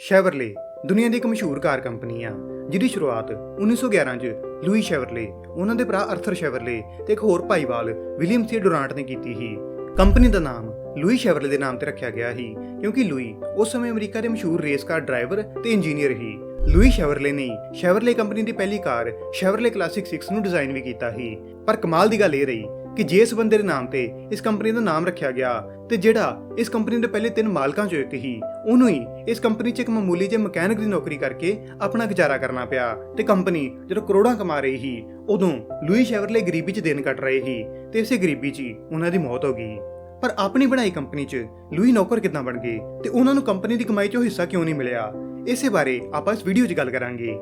ਸ਼ੈਵਰਲੇ ਦੁਨੀਆ ਦੀ ਇੱਕ ਮਸ਼ਹੂਰ ਕਾਰ ਕੰਪਨੀ ਆ, ਜਿਹਦੀ ਸ਼ੁਰੂਆਤ 1911 ਚ ਲੂਈ ਸ਼ੈਵਰਲੇ ਉਹਨਾਂ ਦੇ ਭਰਾ ਅਰਥਰ ਸ਼ੈਵਰਲੇ ਤੇ ਇੱਕ ਹੋਰ ਭਾਈਵਾਲ ਵਿਲੀਅਮ ਸੀ ਡੁਰਾਂਟ ਨੇ ਕੀਤੀ ਸੀ। ਕੰਪਨੀ ਦਾ ਨਾਮ ਲੂਈ ਸ਼ੈਵਰਲੇ ਦੇ ਨਾਮ ਤੇ ਰੱਖਿਆ ਗਿਆ ਸੀ, ਕਿਉਂਕਿ ਲੂਈ ਉਸ ਸਮੇਂ ਅਮਰੀਕਾ ਦੇ ਮਸ਼ਹੂਰ ਰੇਸ ਕਾਰ ਡਰਾਈਵਰ ਤੇ ਇੰਜੀਨੀਅਰ ਸੀ। ਲੂਈ ਸ਼ੈਵਰਲੇ ਨੇ ਸ਼ੈਵਰਲੇ ਕੰਪਨੀ ਦੀ ਪਹਿਲੀ ਕਾਰ ਸ਼ੈਵਰਲੇ ਕਲਾਸਿਕ 6 ਨੂੰ ਡਿਜ਼ਾਈਨ ਵੀ ਕੀਤਾ ਸੀ। ਪਰ ਕਮਾਲ ਦੀ ਗੱਲ ਇਹ ਰਹੀ ਕਿ ਜੇ ਬੰਦੇ ਦੇ ਨਾਮ ਤੇ ਇਸ ਕੰਪਨੀ ਦਾ ਨਾਮ ਰੱਖਿਆ ਗਿਆ ਤੇ ਜਿਹੜਾ ਇਸ ਕੰਪਨੀ ਦੇ ਪਹਿਲੇ ਤਿੰਨ ਮਾਲਕਾਂ ਚੋਂ ਇੱਕ ਹੀ, ਉਹਨੂੰ ਹੀ ਇਸ ਕੰਪਨੀ 'ਚ ਇੱਕ ਮਾਮੂਲੀ ਜਿਹੇ ਮਕੈਨਿਕ ਦੀ ਨੌਕਰੀ ਕਰਕੇ ਆਪਣਾ ਗੁਜ਼ਾਰਾ ਕਰਨਾ ਪਿਆ ਤੇ ਕੰਪਨੀ ਜਦੋਂ ਕਰੋੜਾਂ ਕਮਾ ਰਹੀ ਸੀ, ਉਦੋਂ ਲੂਈ ਸ਼ੈਵਰਲੇ ਗਰੀਬੀ 'ਚ ਦਿਨ ਕੱਟ ਰਹੇ ਸੀ ਤੇ ਇਸੇ ਗਰੀਬੀ 'ਚ ਹੀ ਉਹਨਾਂ ਦੀ ਮੌਤ ਹੋ ਗਈ। ਪਰ ਆਪਣੀ ਬਣਾਈ ਕੰਪਨੀ 'ਚ ਲੂਈ ਨੌਕਰ ਕਿੱਦਾਂ ਬਣ ਗਏ ਤੇ ਉਹਨਾਂ ਨੂੰ ਕੰਪਨੀ ਦੀ ਕਮਾਈ 'ਚੋਂ ਹਿੱਸਾ ਕਿਉਂ ਨਹੀਂ ਮਿਲਿਆ? ਇਸੇ ਬਾਰੇ ਆਪਾਂ ਇਸ ਵੀਡੀਓ 'ਚ ਗੱਲ ਕਰਾਂਗੇ।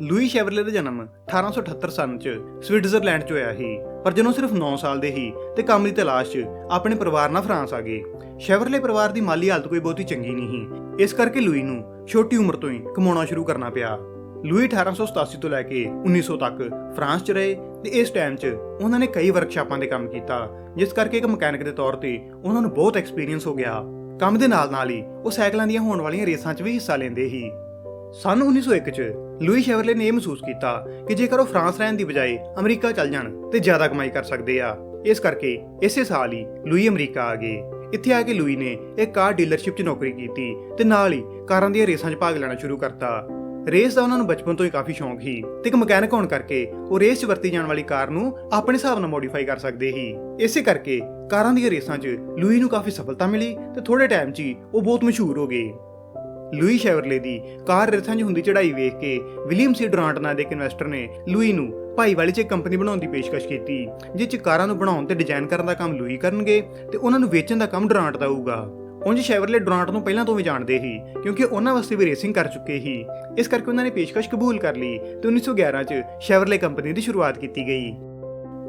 ਲੂਈ ਸ਼ੈਵਰਲੇ ਦਾ ਜਨਮ 1878 ਸਨ 'ਚ ਸਵਿਟਜ਼ਰਲੈਂਡ 'ਚ ਹੋਇਆ ਸੀ। ਪਰ ਜਦੋਂ ਸਿਰਫ 9 ਸਾਲ ਦੇ ਹੀ ਤੇ ਕੰਮ ਦੀ ਤਲਾਸ਼ 'ਚ ਆਪਣੇ ਪਰਿਵਾਰ ਨਾਲ ਫਰਾਂਸ ਆ ਗਏ। ਸ਼ੈਵਰਲੇ ਪਰਿਵਾਰ ਦੀ ਮਾਲੀ ਹਾਲਤ ਕੋਈ ਬਹੁਤੀ ਚੰਗੀ ਨਹੀਂ ਸੀ। ਇਸ ਕਰਕੇ ਲੂਈ ਨੂੰ ਛੋਟੀ ਉਮਰ ਤੋਂ ਹੀ ਕਮਾਉਣਾ ਸ਼ੁਰੂ ਕਰਨਾ ਪਿਆ। ਲੂਈ 1887 ਤੋਂ ਲੈ ਕੇ 1900 ਤੱਕ ਫਰਾਂਸ 'ਚ ਰਹੇ ਤੇ ਇਸ ਟਾਈਮ 'ਚ ਉਹਨਾਂ ਨੇ ਕਈ ਵਰਕਸ਼ਾਪਾਂ ਦੇ ਕੰਮ ਕੀਤਾ, ਜਿਸ ਕਰਕੇ ਇੱਕ ਮਕੈਨਿਕ ਦੇ ਤੌਰ ਤੇ ਉਹਨਾਂ ਨੂੰ ਬਹੁਤ ਐਕਸਪੀਰੀਅੰਸ ਹੋ ਗਿਆ। ਕੰਮ ਦੇ ਨਾਲ-ਨਾਲ ਹੀ ਉਹ ਸਾਈਕਲਾਂ ਦੀਆਂ ਹੋਣ ਵਾਲੀਆਂ ਰੇਸਾਂ 'ਚ ਵੀ ਹਿੱਸਾ ਲੈਂਦੇ ਸੀ। ਸਨ 1901 ਚ ਲੂਈ ਸ਼ੈਵਰਲੇ ਨੇ ਇਹ ਮਹਿਸੂਸ ਕੀਤਾ ਕਿ ਜੇਕਰ ਉਹ ਫਰਾਂਸ ਰਹਿਣ ਦੀ ਬਜਾਏ ਅਮਰੀਕਾ ਚੱਲ ਜਾਣ ਤੇ ਜ਼ਿਆਦਾ ਕਮਾਈ ਕਰ ਸਕਦੇ ਆ, ਇਸ ਕਰਕੇ ਇਸੇ ਸਾਲ ਹੀ ਲੂਈ ਅਮਰੀਕਾ ਆ ਗਏ। ਇੱਥੇ ਆ ਕੇ ਲੂਈ ਨੇ ਇੱਕ ਕਾਰ ਡੀਲਰਸ਼ਿਪ 'ਚ ਨੌਕਰੀ ਕੀਤੀ ਤੇ ਨਾਲ ਹੀ ਕਾਰਾਂ ਦੀਆਂ ਰੇਸਾਂ 'ਚ ਭਾਗ ਲੈਣਾ ਸ਼ੁਰੂ ਕਰਤਾ। ਰੇਸ ਦਾ ਉਹਨਾਂ ਨੂੰ ਬਚਪਨ ਤੋਂ ਹੀ ਕਾਫੀ ਸ਼ੌਂਕ ਸੀ ਤੇ ਇੱਕ ਮਕੈਨਿਕ ਹੋਣ ਕਰਕੇ ਉਹ ਰੇਸ 'ਚ ਵਰਤੀ ਜਾਣ ਵਾਲੀ ਕਾਰ ਨੂੰ ਆਪਣੇ ਹਿਸਾਬ ਨਾਲ ਮੋਡੀਫਾਈ ਕਰ ਸਕਦੇ ਸੀ। ਇਸੇ ਕਰਕੇ ਕਾਰਾਂ ਦੀਆਂ ਰੇਸਾਂ 'ਚ ਲੂਈ ਨੂੰ ਕਾਫੀ ਸਫਲਤਾ ਮਿਲੀ ਤੇ ਥੋੜੇ ਟਾਈਮ 'ਚ ਹੀ ਉਹ ਬਹੁਤ ਮਸ਼ਹੂਰ ਹੋ ਗਏ। ਲੂਈ ਸ਼ੈਵਰਲੇ ਦੀ ਕਾਰ ਰੇਸਾਂ 'ਚ ਹੁੰਦੀ ਚੜ੍ਹਾਈ ਵੇਖ ਕੇ ਵਿਲੀਅਮ ਸੀ ਡੁਰਾਂਟ ਨਾਂ ਦੇ ਇੱਕ ਇਨਵੈਸਟਰ ਨੇ ਲੂਈ ਨੂੰ ਭਾਈਵਾਲੀ 'ਚ ਇੱਕ ਕੰਪਨੀ ਬਣਾਉਣ ਦੀ ਪੇਸ਼ਕਸ਼ ਕੀਤੀ, ਜਿਸ 'ਚ ਕਾਰਾਂ ਨੂੰ ਬਣਾਉਣ ਤੇ ਡਿਜ਼ਾਈਨ ਕਰਨ ਦਾ ਕੰਮ ਲੂਈ ਕਰਨਗੇ ਤੇ ਉਹਨਾਂ ਨੂੰ ਵੇਚਣ ਦਾ ਕੰਮ ਡੁਰਾਂਟ ਦਾ ਹੋਊਗਾ। ਉਂਝ ਸ਼ੈਵਰਲੇ ਡੁਰਾਂਟ ਨੂੰ ਪਹਿਲਾਂ ਤੋਂ ਵੀ ਜਾਣਦੇ ਸੀ, ਕਿਉਂਕਿ ਉਹਨਾਂ ਵਾਸਤੇ ਵੀ ਰੇਸਿੰਗ ਕਰ ਚੁੱਕੇ ਸੀ। ਇਸ ਕਰਕੇ ਉਹਨਾਂ ਨੇ ਪੇਸ਼ਕਸ਼ ਕਬੂਲ ਕਰ ਲਈ ਤੇ 1911 'ਚ ਸ਼ੈਵਰਲੇ ਕੰਪਨੀ ਦੀ ਸ਼ੁਰੂਆਤ ਕੀਤੀ ਗਈ।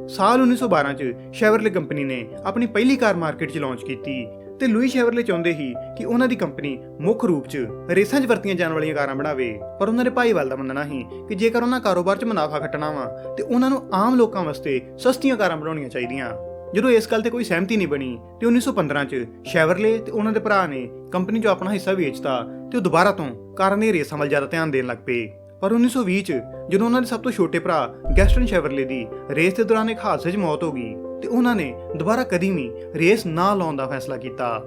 ਸਾਲ 1912 'ਚ ਸ਼ੈਵਰਲੇ ਕੰਪਨੀ ਨੇ ਆਪਣੀ ਪਹਿਲੀ ਕਾਰ ਮਾਰਕੀਟ 'ਚ ਲਾਂਚ ਕੀਤੀ ਤੇ ਲੂਈ ਸ਼ੈਵਰਲੇ ਚਾਹੁੰਦੇ ਸੀ ਕਿ ਉਹਨਾਂ ਦੀ ਕੰਪਨੀ ਮੁੱਖ ਰੂਪ 'ਚ ਰੇਸਾਂ 'ਚ ਵਰਤੀਆਂ ਜਾਣ ਵਾਲੀਆਂ ਕਾਰਾਂ ਬਣਾਵੇ। ਪਰ ਉਹਨਾਂ ਦੇ ਭਾਈਵਾਲ ਦਾ ਮੰਨਣਾ ਸੀ ਕਿ ਜੇਕਰ ਉਹਨਾਂ ਕਾਰੋਬਾਰ 'ਚ ਮੁਨਾਫਾ ਖੱਟਣਾ ਵਾ, ਤੇ ਉਹਨਾਂ ਨੂੰ ਆਮ ਲੋਕਾਂ ਵਾਸਤੇ ਸਸਤੀਆਂ ਕਾਰਾਂ ਬਣਾਉਣੀਆਂ ਚਾਹੀਦੀਆਂ। ਜਦੋਂ ਇਸ ਗੱਲ ਤੇ ਕੋਈ ਸਹਿਮਤੀ ਨਹੀਂ ਬਣੀ, ਤੇ 1915 'ਚ ਸ਼ੈਵਰਲੇ ਤੇ ਉਹਨਾਂ ਦੇ ਭਰਾ ਨੇ ਕੰਪਨੀ 'ਚੋਂ ਆਪਣਾ ਹਿੱਸਾ ਵੇਚਤਾ ਤੇ ਉਹ ਦੁਬਾਰਾ ਤੋਂ ਕਾਰਾਂ ਦੀਆਂ ਰੇਸਾਂ ਵੱਲ ਜ਼ਿਆਦਾ ਧਿਆਨ ਦੇਣ ਲੱਗ ਪਏ। ਪਰ 1920 ਚ ਜਦੋਂ ਉਹਨਾਂ ਦੇ ਸਭ ਤੋਂ ਛੋਟੇ ਭਰਾ ਗੈਸਟਨ ਸ਼ੈਵਰਲੇ ਦੀ ਰੇਸ ਦੇ ਦੌਰਾਨ ਇੱਕ ਹਾਦਸੇ 'ਚ ਮੌਤ ਹੋ ਗਈ ਤੇ ਉਹਨਾਂ ਨੇ ਦੁਬਾਰਾ ਕਦੀ ਵੀ ਰੇਸ ਨਾ ਲਾਉਣ ਦਾ ਫੈਸਲਾ ਕੀਤਾ।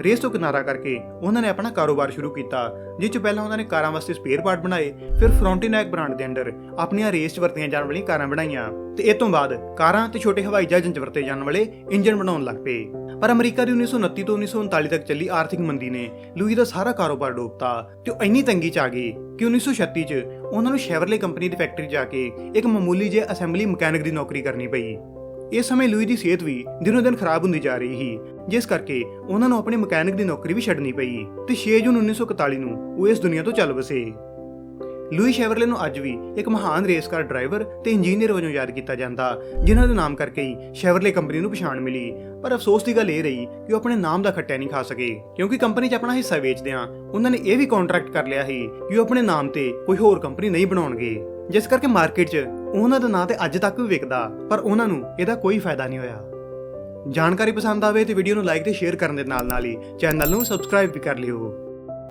ਰੇਸ ਤੋਂ ਕਿਨਾਰਾ ਕਰਕੇ ਉਹਨਾਂ ਨੇ ਆਪਣਾ ਕਾਰੋਬਾਰ ਸ਼ੁਰੂ ਕੀਤਾ, ਜਿਸ 'ਚ ਪਹਿਲਾਂ ਉਹਨਾਂ ਨੇ ਕਾਰਾਂ ਵਾਸਤੇ ਸਪੇਅਰ ਪਾਰਟ ਬਣਾਏ, ਫਿਰ ਫਰੌਂਟੀਨੈਕ ਬ੍ਰਾਂਡ ਦੇ ਅੰਡਰ ਆਪਣੀਆਂ ਰੇਸ 'ਚ ਵਰਤੀਆਂ ਜਾਣ ਵਾਲੀਆਂ ਕਾਰਾਂ ਬਣਾਈਆਂ ਤੇ ਇਹ ਤੋਂ ਬਾਅਦ ਕਾਰਾਂ ਤੇ ਛੋਟੇ ਹਵਾਈ ਜਹਾਜ਼ਾਂ 'ਚ ਵਰਤੇ ਜਾਣ ਵਾਲੇ ਇੰਜਨ ਬਣਾਉਣ ਲੱਗ ਪਏ। ਪਰ ਅਮਰੀਕਾ ਦੀ 1929 ਤੋਂ 1939 ਤੱਕ ਚੱਲੀ ਆਰਥਿਕ ਮੰਦੀ ਨੇ ਲੂਈ ਦਾ ਸਾਰਾ ਕਾਰੋਬਾਰ ਡੋਬਤਾ ਤੇ ਉਹ ਇੰਨੀ ਤੰਗੀ 'ਚ ਆ ਗਈ ਕਿ 1936 'ਚ ਉਹਨਾਂ ਨੂੰ ਸ਼ੈਵਰਲੇ ਕੰਪਨੀ ਦੀ ਫੈਕਟਰੀ ਜਾ ਕੇ ਇੱਕ ਮਾਮੂਲੀ ਜਿਹੇ ਅਸੈਂਬਲੀ ਮਕੈਨਿਕ ਦੀ ਨੌਕਰੀ ਕਰਨੀ ਪਈ। ਇਸ ਸਮੇਂ ਲੂਈ ਦੀ ਸਿਹਤ ਵੀ ਦਿਨੋ ਦਿਨ ਖਰਾਬ ਹੁੰਦੀ ਜਾ ਰਹੀ ਸੀ, ਜਿਸ ਕਰਕੇ ਉਹਨਾਂ ਨੂੰ ਆਪਣੇ ਮਕੈਨਿਕ ਦੀ ਨੌਕਰੀ ਵੀ ਛੱਡਣੀ ਪਈ ਤੇ 6 ਜੂਨ 1941 ਨੂੰ ਉਹ ਇਸ ਦੁਨੀਆ ਤੋਂ ਚੱਲ ਵਸੇ। ਲੂਈ ਸ਼ੈਵਰਲੇ ਨੂੰ ਅੱਜ ਵੀ ਇੱਕ ਮਹਾਨ ਰੇਸ ਕਾਰ ਡਰਾਈਵਰ ਤੇ ਇੰਜੀਨੀਅਰ ਵਜੋਂ ਯਾਦ ਕੀਤਾ ਜਾਂਦਾ, ਜਿਨ੍ਹਾਂ ਦੇ ਨਾਮ ਕਰਕੇ ਹੀ ਸ਼ੈਵਰਲੇ ਕੰਪਨੀ ਨੂੰ ਪਛਾਣ ਮਿਲੀ, ਪਰ ਅਫਸੋਸ ਦੀ ਗੱਲ ਇਹ ਰਹੀ ਕਿ ਉਹ ਆਪਣੇ ਨਾਮ ਦਾ ਖੱਟਿਆ ਨਹੀਂ ਖਾ ਸਕੇ, ਕਿਉਂਕਿ ਕੰਪਨੀ 'ਚ ਆਪਣਾ ਹਿੱਸਾ ਵੇਚਦਿਆਂ ਉਹਨਾਂ ਨੇ ਇਹ ਵੀ ਕੰਟਰੈਕਟ ਕਰ ਲਿਆ ਸੀ ਕਿ ਉਹ ਆਪਣੇ ਨਾਮ ਤੇ ਕੋਈ ਹੋਰ ਕੰਪਨੀ ਨਹੀਂ ਬਣਾਉਣਗੇ, ਜਿਸ ਕਰਕੇ ਮਾਰਕੀਟ 'ਚ ਉਹਨਾਂ ਦਾ ਨਾਂ ਤੇ ਅੱਜ ਤੱਕ ਵੀ ਵਿਕਦਾ, ਪਰ ਉਹਨਾਂ ਨੂੰ ਇਹਦਾ ਕੋਈ ਫਾਇਦਾ ਨਹੀਂ ਹੋਇਆ। ਜਾਣਕਾਰੀ ਪਸੰਦ ਆਵੇ ਤੇ ਵੀਡੀਓ ਨੂੰ ਲਾਈਕ ਤੇ ਸ਼ੇਅਰ ਕਰਨ ਦੇ ਨਾਲ ਨਾਲ ਹੀ ਚੈਨਲ ਨੂੰ ਸਬਸਕ੍ਰਾਈਬ ਵੀ ਕਰ ਲਿਓ।